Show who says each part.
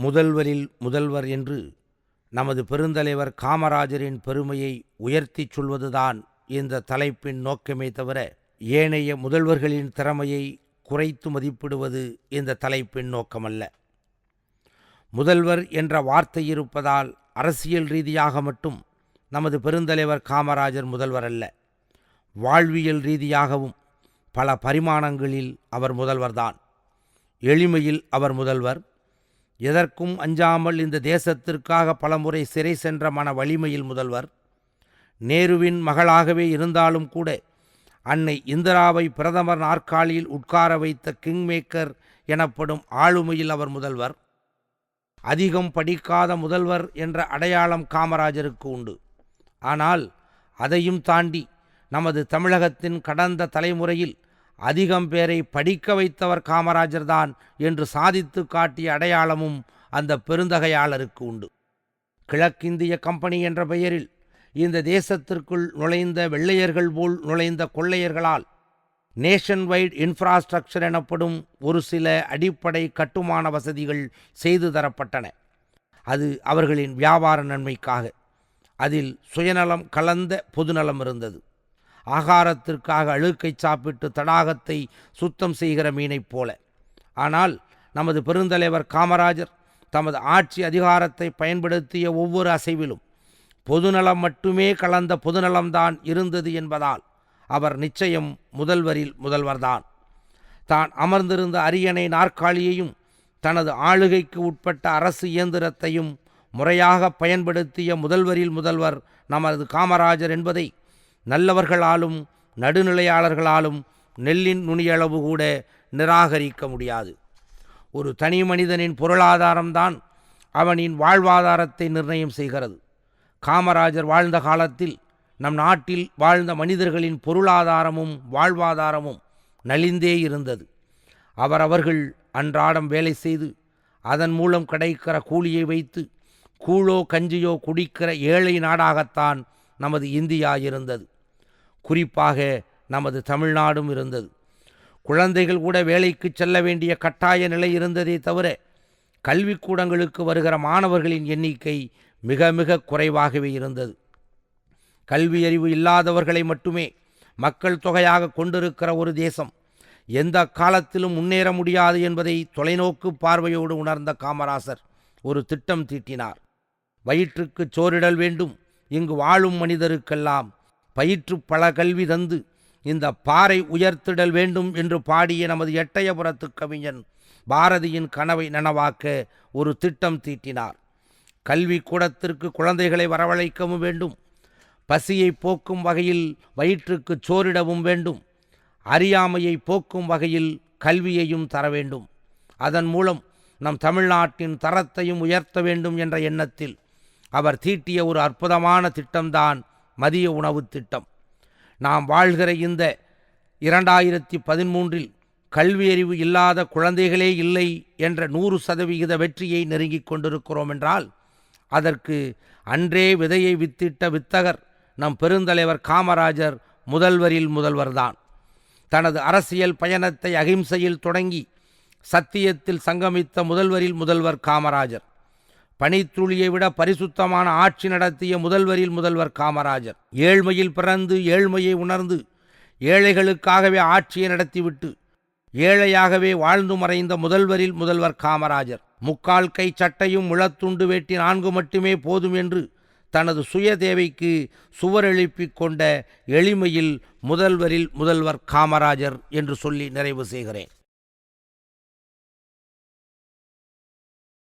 Speaker 1: முதல்வரில் முதல்வர் என்று நமது பெருந்தலைவர் காமராஜரின் பெருமையை உயர்த்திச் சொல்வதுதான் இந்த தலைப்பின் நோக்கமே தவிர ஏனைய முதல்வர்களின் திறமையை குறைத்து மதிப்பிடுவது இந்த தலைப்பின் நோக்கமல்ல. முதல்வர் என்ற வார்த்தை இருப்பதால் அரசியல் ரீதியாக மட்டும் நமது பெருந்தலைவர் காமராஜர் முதல்வர் அல்ல வாழ்வியல் ரீதியாகவும் பல பரிமாணங்களில் அவர் முதல்வர்தான். எளிமையில் அவர் முதல்வர் எதற்கும் அஞ்சாமல் இந்த தேசத்திற்காக பலமுறை சிறை சென்ற மன வலிமையில் முதல்வர். நேருவின் மகளாகவே இருந்தாலும் கூட அன்னை இந்திராவை பிரதமர் நாற்காலியில் உட்கார வைத்த கிங்மேக்கர் எனப்படும் ஆளுமையில் அவர் முதல்வர். அதிகம் படிக்காத முதல்வர் என்ற அடையாளம் காமராஜருக்கு உண்டு. ஆனால் அதையும் தாண்டி நமது தமிழகத்தின் கடந்த தலைமுறையில் அதிகம் பேரை படிக்க வைத்தவர் காமராஜர்தான் என்று சாதித்து காட்டிய அடையாளமும் அந்த பெருந்தகையாளருக்கு உண்டு. கிழக்கிந்திய கம்பெனி என்ற பெயரில் இந்த தேசத்திற்குள் நுழைந்த வெள்ளையர்கள் போல் நுழைந்த கொள்ளையர்களால் நேஷன் வைட் இன்ஃப்ராஸ்ட்ரக்சர் எனப்படும் ஒரு சில அடிப்படை கட்டுமான வசதிகள் செய்து தரப்பட்டன. அது அவர்களின் வியாபார நன்மைக்காக. அதில் சுயநலம் கலந்த பொதுநலம் இருந்தது. ஆகாரத்திற்காக அழுக்கை சாப்பிட்டு தடாகத்தை சுத்தம் செய்கிற மீனைப் போல. ஆனால் நமது பெருந்தலைவர் காமராஜர் தமது ஆட்சி அதிகாரத்தை பயன்படுத்திய ஒவ்வொரு அசைவிலும் பொதுநலம் மட்டுமே கலந்த பொதுநலம்தான் இருந்தது என்பதால் அவர் நிச்சயம் முதல்வரில் முதல்வர்தான். தான் அமர்ந்திருந்த அரியணை நாற்காலியையும் தனது ஆளுகைக்கு உட்பட்ட அரசு இயந்திரத்தையும் முறையாக பயன்படுத்திய முதல்வரில் முதல்வர் நமது காமராஜர் என்பதை நல்லவர்களாலும் நடுநிலையாளர்களாலும் நெல்லின் நுனியளவு கூட நிராகரிக்க முடியாது. ஒரு தனி மனிதனின் பொருளாதாரம்தான் அவனின் வாழ்வாதாரத்தை நிர்ணயம் செய்கிறது. காமராஜர் வாழ்ந்த காலத்தில் நம் நாட்டில் வாழ்ந்த மனிதர்களின் பொருளாதாரமும் வாழ்வாதாரமும் நலிந்தே இருந்தது. அவரவர்கள் அன்றாடம் வேலை செய்து அதன் மூலம் கிடைக்கிற கூலியை வைத்து கூழோ கஞ்சியோ குடிக்கிற ஏழை நாடாகத்தான் நமது இந்தியா இருந்தது. குறிப்பாக நமது தமிழ்நாடும் இருந்தது. குழந்தைகள் கூட வேலைக்கு செல்ல வேண்டிய கட்டாய நிலை இருந்ததே தவிர கல்விக்கூடங்களுக்கு வருகிற மாணவர்களின் எண்ணிக்கை மிக மிக குறைவாகவே இருந்தது. கல்வியறிவு இல்லாதவர்களை மட்டுமே மக்கள் தொகையாக கொண்டிருக்கிற ஒரு தேசம். எந்த காலத்திலும் முன்னேற முடியாது என்பதை தொலைநோக்கு பார்வையோடு உணர்ந்த காமராசர் ஒரு திட்டம் தீட்டினார். வயிற்றுக்கு சோறிடல் வேண்டும் இங்கு வாழும் மனிதருக்கெல்லாம் பயிற்று பல கல்வி தந்து இந்த பாறை உயர்த்திடல் வேண்டும் என்று பாடிய நமது எட்டயபுரத்து கவிஞன் பாரதியின் கனவை நனவாக்க ஒரு திட்டம் தீட்டினார். கல்வி கூடத்திற்கு குழந்தைகளை வரவழைக்கவும் வேண்டும். பசியை போக்கும் வகையில் வயிற்றுக்கு சோரிடவும் வேண்டும். அறியாமையை போக்கும் வகையில் கல்வியையும் தர வேண்டும். அதன் மூலம் நம் தமிழ்நாட்டின் தரத்தையும் உயர்த்த வேண்டும் என்ற எண்ணத்தில் அவர் தீட்டிய ஒரு அற்புதமான திட்டம்தான் மதிய உணவு திட்டம். நாம் வாழ்கிற இந்த இரண்டாயிரத்தி பதிமூன்றில் கல்வியறிவு இல்லாத குழந்தைகளே இல்லை என்ற நூறு சதவிகித வெற்றியை நெருங்கிக் கொண்டிருக்கிறோம் என்றால் அதற்கு அன்றே விதையை வித்திட்ட வித்தகர் நம் பெருந்தலைவர் காமராஜர் முதல்வரில் முதல்வர்தான். தனது அரசியல் பயணத்தை அகிம்சையில் தொடங்கி சத்தியத்தில் சங்கமித்த முதல்வரில் முதல்வர் காமராஜர். பனித்துளியை விட பரிசுத்தமான ஆட்சி நடத்திய முதல்வரில் முதல்வர் காமராஜர். ஏழ்மையில் பிறந்து ஏழ்மையை உணர்ந்து ஏழைகளுக்காகவே ஆட்சியை நடத்திவிட்டு ஏழையாகவே வாழ்ந்து மறைந்த முதல்வரில் முதல்வர் காமராஜர். முக்கால் கை சட்டையும் முழத்துண்டு வேட்டி நான்கு மட்டுமே போதும் என்று தனது சுய தேவைக்கு சுவர் எழுப்பிக் கொண்ட எளிமையில் முதல்வரில் முதல்வர் காமராஜர் என்று சொல்லி நிறைவு செய்கிறேன்.